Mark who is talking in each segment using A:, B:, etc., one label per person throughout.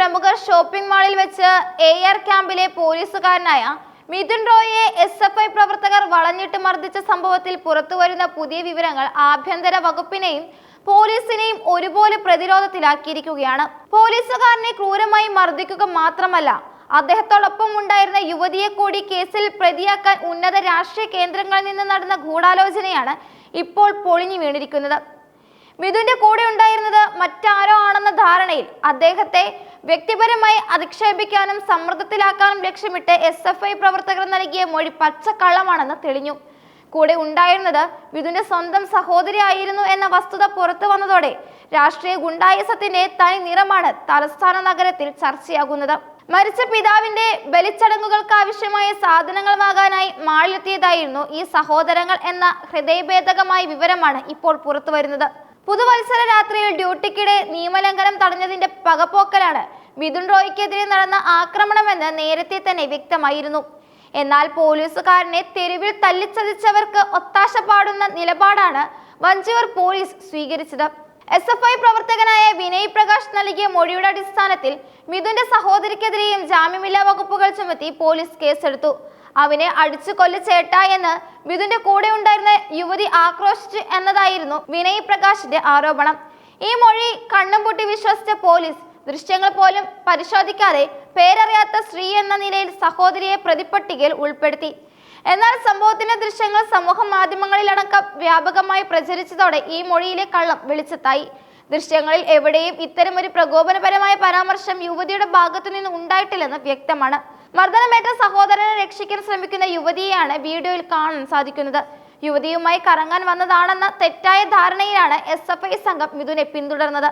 A: പ്രമുഖ ഷോപ്പിംഗ് മാളിൽ വെച്ച് എ ആർ ക്യാമ്പിലെ പോലീസുകാരനായ മിഥുൻ റോയിയെ എസ് എഫ് ഐ പ്രവർത്തകർ വളഞ്ഞിട്ട് മർദ്ദിച്ച സംഭവത്തിൽ പുറത്തുവരുന്ന പുതിയ വിവരങ്ങൾ ആഭ്യന്തര വകുപ്പിനെയും പോലീസിനെയും ഒരുപോലെ പ്രതിരോധത്തിലാക്കിയിരിക്കുകയാണ്. പോലീസുകാരനെ ക്രൂരമായി മർദ്ദിക്കുക മാത്രമല്ല അദ്ദേഹത്തോടൊപ്പം ഉണ്ടായിരുന്ന യുവതിയെ കൂടി കേസിൽ പ്രതിയാക്കാൻ ഉന്നത രാഷ്ട്രീയ കേന്ദ്രങ്ങളിൽ നിന്ന് നടന്ന ഗൂഢാലോചനയാണ് ഇപ്പോൾ പൊളിഞ്ഞു വീണിരിക്കുന്നത്. മിഥുന്റെ കൂടെ ഉണ്ടായിരുന്നത് മറ്റാരോ ആണെന്ന ധാരണയിൽ അദ്ദേഹത്തെ വ്യക്തിപരമായി അധിക്ഷേപിക്കാനും സമ്മർദ്ദത്തിലാക്കാനും ലക്ഷ്യമിട്ട് എസ് എഫ് ഐ പ്രവർത്തകർ നൽകിയ മൊഴി പച്ചക്കള്ളമാണെന്ന് തെളിഞ്ഞു. കൂടെ ഉണ്ടായിരുന്നത് മിഥുന്റെ സ്വന്തം സഹോദരി ആയിരുന്നു എന്ന വസ്തുത പുറത്തു വന്നതോടെ രാഷ്ട്രീയ ഗുണ്ടായസത്തിന്റെ തനി നിറമാണ് തലസ്ഥാന നഗരത്തിൽ ചർച്ചയാകുന്നത്. മരിച്ച പിതാവിന്റെ ബലിച്ചടങ്ങുകൾക്ക് ആവശ്യമായ സാധനങ്ങൾ വാങ്ങാനായി മാളിലെത്തിയതായിരുന്നു ഈ സഹോദരങ്ങൾ എന്ന ഹൃദയഭേദകമായ വിവരമാണ് ഇപ്പോൾ പുറത്തു വരുന്നത് പുതുവത്സര രാത്രിയിൽ ഡ്യൂട്ടിക്കിടെ നിയമലംഘനം തടഞ്ഞതിന്റെ പകപ്പോക്കലാണ് മിഥുൻ റോയ്ക്കെതിരെ നടന്ന ആക്രമണമെന്ന് നേരത്തെ തന്നെ വ്യക്തമായിരുന്നു. എന്നാൽ പോലീസുകാരനെ തെരുവിൽ തല്ലിച്ചതിച്ചവർക്ക് ഒത്താശ പാടുന്ന നിലപാടാണ് വഞ്ചിയൂർ പോലീസ് സ്വീകരിച്ചത്. എസ് എഫ് ഐ പ്രവർത്തകനായ വിനയ് പ്രകാശ് നൽകിയ മൊഴിയുടെ അടിസ്ഥാനത്തിൽ മിഥുന്റെ സഹോദരിക്കെതിരെയും ജാമ്യമില്ലാ വകുപ്പുകൾ ചുമത്തി പോലീസ് കേസെടുത്തു. അവനെ അടിച്ചു കൊല്ല ചേട്ട എന്ന് മിഥുന്റെ കൂടെ ഉണ്ടായിരുന്ന യുവതി ആക്രോശിച്ചു എന്നതായിരുന്നു വിനയ് പ്രകാശിന്റെ ആരോപണം. ഈ മൊഴി കണ്ണും പൊട്ടി വിശ്വസിച്ച പോലീസ് ദൃശ്യങ്ങൾ പോലും പരിശോധിക്കാതെ പേരറിയാത്ത സ്ത്രീ എന്ന നിലയിൽ സഹോദരിയെ പ്രതിപ്പട്ടികയിൽ ഉൾപ്പെടുത്തി. എന്നാൽ സംഭവത്തിന്റെ ദൃശ്യങ്ങൾ സമൂഹ മാധ്യമങ്ങളിലടക്കം വ്യാപകമായി പ്രചരിച്ചതോടെ ഈ മൊഴിയിലെ കള്ളം വെളിച്ചത്തായി. ദൃശ്യങ്ങളിൽ എവിടെയും ഇത്തരമൊരു പ്രകോപനപരമായ പരാമർശം യുവതിയുടെ ഭാഗത്തു നിന്ന് ഉണ്ടായിട്ടില്ലെന്ന് വ്യക്തമാണ്. മർദ്ദനമേറ്റ സഹോദരനെ രക്ഷിക്കാൻ ശ്രമിക്കുന്ന യുവതിയെയാണ് വീഡിയോയിൽ കാണാൻ സാധിക്കുന്നത്. യുവതിയുമായി കറങ്ങാൻ വന്നതാണെന്ന തെറ്റായ ധാരണയിലാണ് എസ് എഫ് ഐ സംഘം മിഥുനെ പിന്തുടർന്നത്.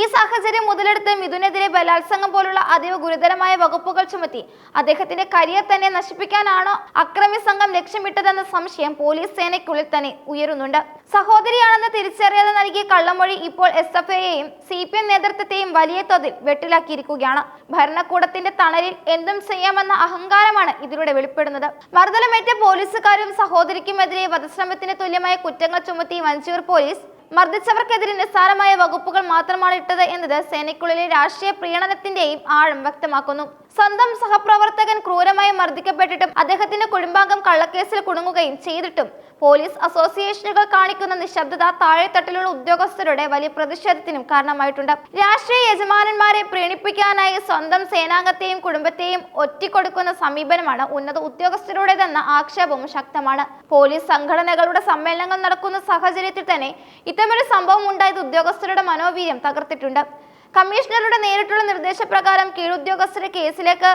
A: ഈ സാഹചര്യം മുതലെടുത്ത് മിഥുനെതിരെ ബലാത്സംഗം പോലുള്ള അതീവ ഗുരുതരമായ വകുപ്പുകൾ ചുമത്തി അദ്ദേഹത്തിന്റെ കരിയർ തന്നെ നശിപ്പിക്കാനാണോ അക്രമി സംഘം ലക്ഷ്യമിട്ടതെന്ന സംശയം പോലീസ് സേനയ്ക്കുള്ളിൽ തന്നെ ഉയരുന്നുണ്ട്. സഹോദരിയാണെന്ന് തിരിച്ചറിയാതെ നൽകിയ കള്ളമൊഴി ഇപ്പോൾ എസ് എഫ് ഐയെയും സി പി എം നേതൃത്വത്തെയും വലിയ തോതിൽ വെട്ടിലാക്കിയിരിക്കുകയാണ്. ഭരണകൂടത്തിന്റെ തണലിൽ എന്തും ചെയ്യാമെന്ന അഹങ്കാരമാണ് ഇതിലൂടെ വെളിപ്പെടുന്നത്. മർദ്ദനമേറ്റ പോലീസുകാരും സഹോദരിക്കുമെതിരെ വധശ്രമത്തിന് തുല്യമായ കുറ്റങ്ങൾ ചുമത്തി മഞ്ചൂർ പോലീസ് മർദ്ദിച്ചവർക്കെതിരെ നിസ്സാരമായ വകുപ്പുകൾ മാത്രമാണ് ഇട്ടത് എന്നത് സേനയ്ക്കുള്ളിലെ രാഷ്ട്രീയ പ്രീണനത്തിന്റെയും ആഴം വ്യക്തമാക്കുന്നു. സ്വന്തം സഹപ്രവർത്തകൻ ക്രൂരമായി മർദ്ദിക്കപ്പെട്ടിട്ടും അദ്ദേഹത്തിന്റെ കുടുംബാംഗം കള്ളക്കേസിൽ കുടുങ്ങുകയും ചെയ്തിട്ടും പോലീസ് അസോസിയേഷനുകൾ കാണിക്കുന്ന നിശബ്ദത താഴെത്തട്ടിലുള്ള ഉദ്യോഗസ്ഥരുടെ വലിയ പ്രതിഷേധത്തിനും കാരണമായിട്ടുണ്ട്. രാഷ്ട്രീയ യജമാനന്മാരെ പ്രീണിപ്പിക്കാനായി സ്വന്തം സേനാംഗത്തെയും കുടുംബത്തെയും ഒറ്റിക്കൊടുക്കുന്ന സമീപനമാണ് ഉന്നത ഉദ്യോഗസ്ഥരുടേതെന്ന ആക്ഷേപവും ശക്തമാണ്. പോലീസ് സംഘടനകളുടെ സമ്മേളനങ്ങൾ നടക്കുന്ന സാഹചര്യത്തിൽ തന്നെ ഇത്തരമൊരു സംഭവം ഉണ്ടായത് ഉദ്യോഗസ്ഥരുടെ മനോവീര്യം തകർത്തിട്ടുണ്ട്. കമ്മീഷണറുടെ നേരിട്ടുള്ള നിർദ്ദേശപ്രകാരം കീഴുദ്യോഗസ്ഥരെ കേസിലേക്ക്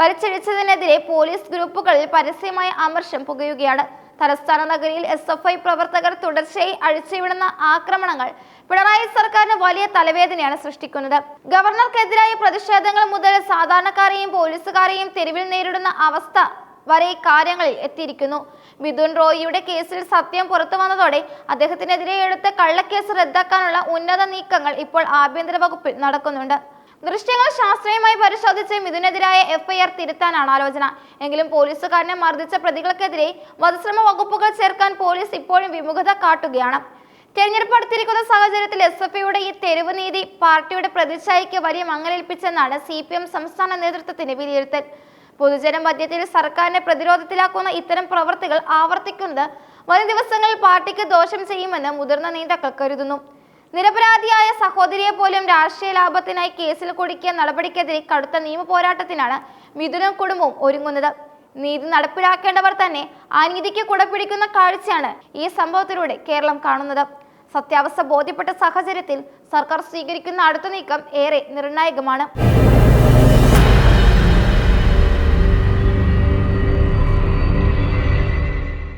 A: വലിച്ചിഴച്ചതിനെതിരെ പോലീസ് ഗ്രൂപ്പുകളിൽ പരസ്യമായ അമർഷം പുകയുകയാണ്. തലസ്ഥാന നഗരിയിൽ എസ് എഫ് ഐ പ്രവർത്തകർ തുടർച്ചയായി അഴിച്ചുവിടുന്ന ആക്രമണങ്ങൾ പിണറായി സർക്കാരിന് വലിയ തലവേദനയാണ് സൃഷ്ടിക്കുന്നത്. ഗവർണർക്കെതിരായ പ്രതിഷേധങ്ങൾ മുതൽ സാധാരണക്കാരെയും പോലീസുകാരെയും തെരുവിൽ നേരിടുന്ന അവസ്ഥ വരെ കാര്യങ്ങളിൽ എത്തിയിരിക്കുന്നു. മിഥുൻ റോയിയുടെ കേസിൽ സത്യം പുറത്തു വന്നതോടെ അദ്ദേഹത്തിനെതിരെ എടുത്ത കള്ളക്കേസ് റദ്ദാക്കാനുള്ള ഉന്നത നീക്കങ്ങൾ ഇപ്പോൾ ആഭ്യന്തര വകുപ്പിൽ നടക്കുന്നുണ്ട്. ദൃശ്യങ്ങൾ ശാസ്ത്രീയമായി പരിശോധിച്ച് മിഥുനെതിരായ എഫ്ഐആർ തിരുത്താനാണ് ആലോചന. എങ്കിലും പോലീസുകാരനെ മർദ്ദിച്ച പ്രതികൾക്കെതിരെ വധശ്രമ വകുപ്പുകൾ ചേർക്കാൻ പോലീസ് ഇപ്പോഴും വിമുഖത കാട്ടുകയാണ്. തെരഞ്ഞെടുപ്പ് അടുത്തിരിക്കുന്ന സാഹചര്യത്തിൽ എസ് എഫ് ഐയുടെ ഈ തെരുവ് നീതി പാർട്ടിയുടെ പ്രതിച്ഛായയ്ക്ക് വലിയ മങ്ങലേൽപ്പിച്ചെന്നാണ് സി പി എം സംസ്ഥാന നേതൃത്വത്തിന്റെ വിലയിരുത്തൽ. പൊതുജന മധ്യത്തിൽ സർക്കാരിനെ പ്രതിരോധത്തിലാക്കുന്ന ഇത്തരം പ്രവർത്തികൾ ആവർത്തിക്കുന്നത് വരും ദിവസങ്ങളിൽ പാർട്ടിക്ക് ദോഷം ചെയ്യുമെന്ന് മുതിർന്ന നേതാക്കൾ കരുതുന്നു. നിരപരാധിയായ സഹോദരിയെ പോലും രാഷ്ട്രീയ ലാഭത്തിനായി കേസിൽ കുടുക്കിയ നടപടിക്കെതിരെ കടുത്ത നിയമ പോരാട്ടത്തിനാണ് മിഥുനും കുടുംബവും ഒരുങ്ങുന്നത്. നീതി നടപ്പിലാക്കേണ്ടവർ തന്നെ അനീതിക്ക് കുടപിടിക്കുന്ന കാഴ്ചയാണ് ഈ സംഭവത്തിലൂടെ കേരളം കാണുന്നത്. സത്യാവസ്ഥ ബോധ്യപ്പെട്ട സാഹചര്യത്തിൽ സർക്കാർ സ്വീകരിക്കുന്ന അടുത്ത നീക്കം ഏറെ നിർണായകമാണ്.